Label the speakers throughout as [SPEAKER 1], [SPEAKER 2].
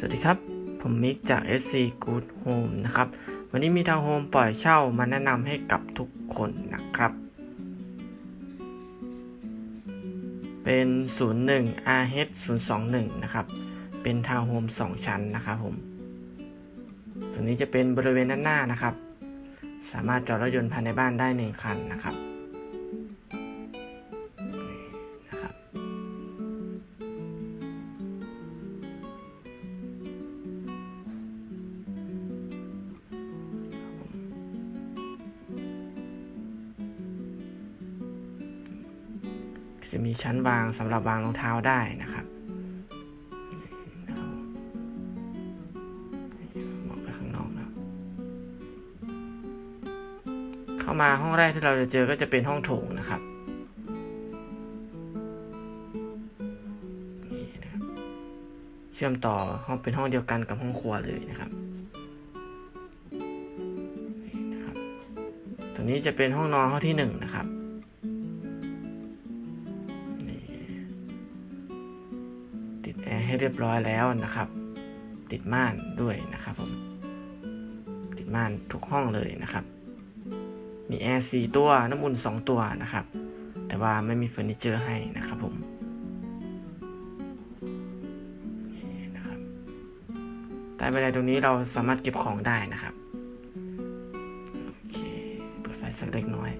[SPEAKER 1] สวัสดีครับ ผมมิกจาก SC Good Home นะครับ วันนี้มีทาวน์โฮมปล่อยเช่ามาแนะนำให้กับทุกคนนะครับ เป็น 01 RH 021 นะครับ เป็นทาวน์โฮม2 ชั้นนะครับผม ตัวนี้จะเป็นบริเวณด้านหน้านะครับ สามารถจอดรถยนต์ภายในบ้านได้ 1 คันนะครับ จะมีชั้นวางสำหรับวางรองเท้าได้นะครับมองไปข้างนอกนะเข้ามาห้องแรกที่เราจะเจอก็จะเป็นห้องโถงนะครับเชื่อมต่อห้องเป็นห้องเดียวกันกับห้องครัวเลยนะครับนะครับตัวนี้จะเป็นห้องนอนห้องที่หนึ่งนะครับ เรียบร้อยแล้วนะครับ ติดม่านด้วยนะครับผมติดม่านทุกห้องเลยนะครับ มีแอร์4ตัวน้ำอุ่น2ตัวนะครับ แต่ว่าไม่มีเฟอร์นิเจอร์ให้นะครับผมนี่นะครับใต้บันไดตรงนี้เราสามารถเก็บของได้นะครับโอเคเปิดไฟสักเล็กน้อย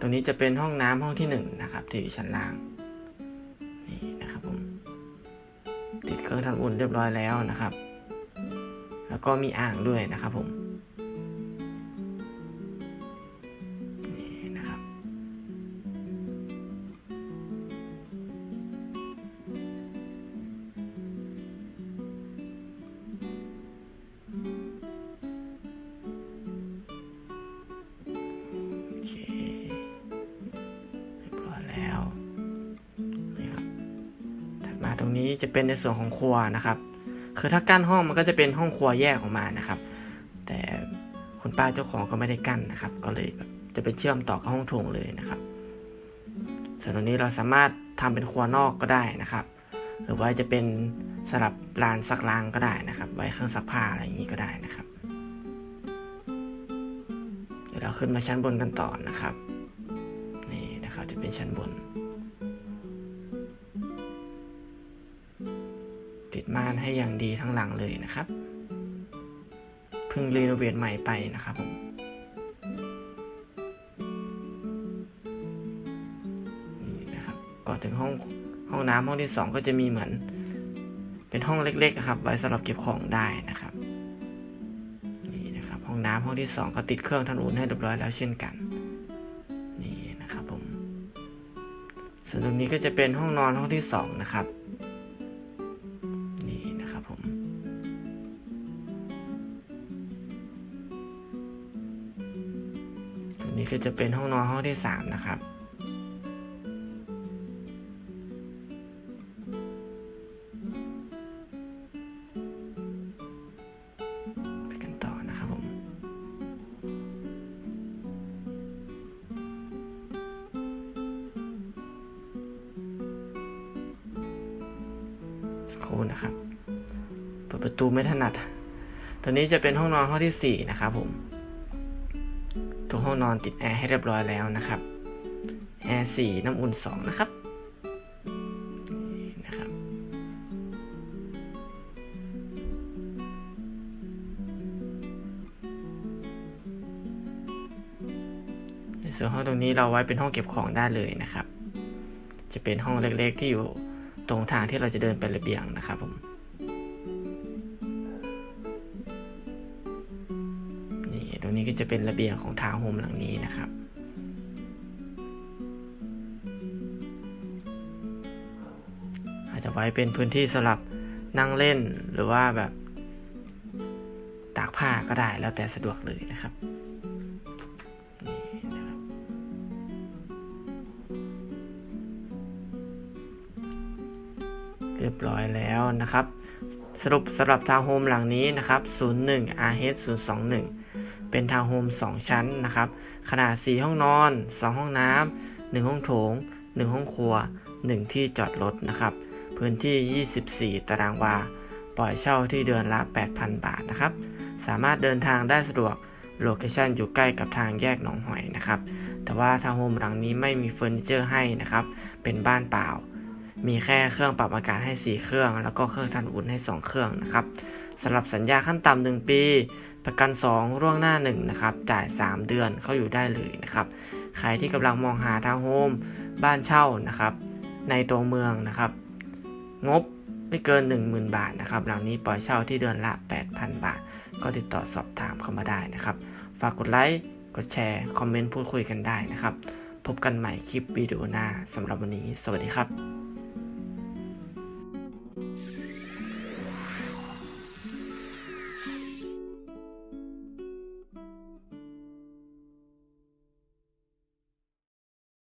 [SPEAKER 1] ตรงนี้จะเป็นห้องน้ำห้องที่หนึ่งนะครับที่อยู่ชั้นล่าง เครื่องทำอุ่นเรียบร้อยแล้วนะครับ แล้วก็มีอ่างด้วยนะครับผม รงนี้จะเป็นในส่วนของครัวนะครับ คือถ้ากั้นห้องมันก็จะเป็นห้องครัวแยกออกมานะครับ แต่คุณป้าเจ้าของก็ไม่ได้กั้นนะครับ ก็เลยแบบจะไปเชื่อมต่อกับห้องโถงเลยนะครับ ส่วนตรงนี้เราสามารถทำเป็นครัวนอกก็ได้นะครับ หรือว่าจะเป็นสลับลานซักล้างก็ได้นะครับ ไว้เครื่องซักผ้าอะไรอย่างนี้ก็ได้นะครับ เดี๋ยวเราขึ้นมาชั้นบนกันต่อนะครับ นี่นะครับจะเป็นชั้นบน ม่านให้อย่างดีทั้งหลังเลยนะครับเพิ่งรีโนเวทใหม่ไปนะครับผมนี่นะครับก่อนถึงห้องห้องน้ำห้องที่สองก็จะมีเหมือน เป็นห้องเล็กๆครับ ไว้สำหรับเก็บของได้นะครับนี่นะครับ ห้องน้ำห้องที่สองก็ติดเครื่องทำอุ่นให้เรียบร้อยแล้วเช่นกันนี่นะครับผมส่วนตรงนี้ก็จะเป็นห้องนอนห้องที่สองนะครับ นี้ก็จะเป็นห้องนอนห้องที่สามนะครับ ไปกันต่อนะครับผม สักครู่นะครับ เปิดประตูไม่ถนัดตัวนี้จะเป็นห้องนอนห้องที่สี่นะครับผม ทุกห้องนอนติดแอร์ให้เรียบร้อยแล้วนะครับ แอร์สี่น้ำอุ่นสองนะครับนี่นะครับ ในส่วนห้องตรงนี้เราไว้เป็นห้องเก็บของได้เลยนะครับ จะเป็นห้องเล็กๆที่อยู่ตรงทางที่เราจะเดินไประเบียงนะครับผม นี่ก็จะเป็นระเบียงของทาวน์โฮมหลังนี้นะครับ อาจจะไว้เป็นพื้นที่สำหรับนั่งเล่นหรือว่าแบบตากผ้าก็ได้แล้วแต่สะดวกเลยนะครับนี่นะครับเรียบร้อยแล้วนะครับ สรุปสำหรับทาวน์โฮมหลังนี้นะครับ 01 RH 021 เป็นทาวน์โฮม2 ชั้นนะครับ ขนาด 4 ห้องนอน 2 ห้องน้ำ 1 ห้องโถง 1 ห้องครัว 1 ที่จอดรถนะครับ พื้นที่ 24 ตารางวา ปล่อยเช่าที่เดือนละ 8,000 บาทนะครับ สามารถเดินทางได้สะดวก โลเคชันอยู่ใกล้กับทางแยกหนองหอยนะครับ แต่ว่าทาวน์โฮมหลังนี้ไม่มีเฟอร์นิเจอร์ให้นะครับ เป็นบ้านเปล่า มีแค่เครื่องปรับอากาศให้ 4 เครื่อง แล้วก็เครื่องทำอุ่นให้ 2 เครื่องนะครับสำหรับสัญญาขั้นต่ำ1ปี ประกัน 2 ร่วงหน้า1นะครับจ่าย 3 เดือนเข้าอยู่ได้เลยนะครับใครที่กำลังมองหาทาวน์โฮมบ้านเช่านะครับ ในตัวเมืองนะครับ งบไม่เกิน 10,000 บาทนะครับหลังนี้ปล่อยเช่าที่เดือนละ 8,000 บาท ก็ติดต่อสอบถามเข้ามาได้นะครับ ฝากกดไลค์กดแชร์ คอมเมนต์พูดคุยกันได้นะครับ พบกันใหม่คลิปวิดีโอหน้าสำหรับวันนี้ สวัสดีครับ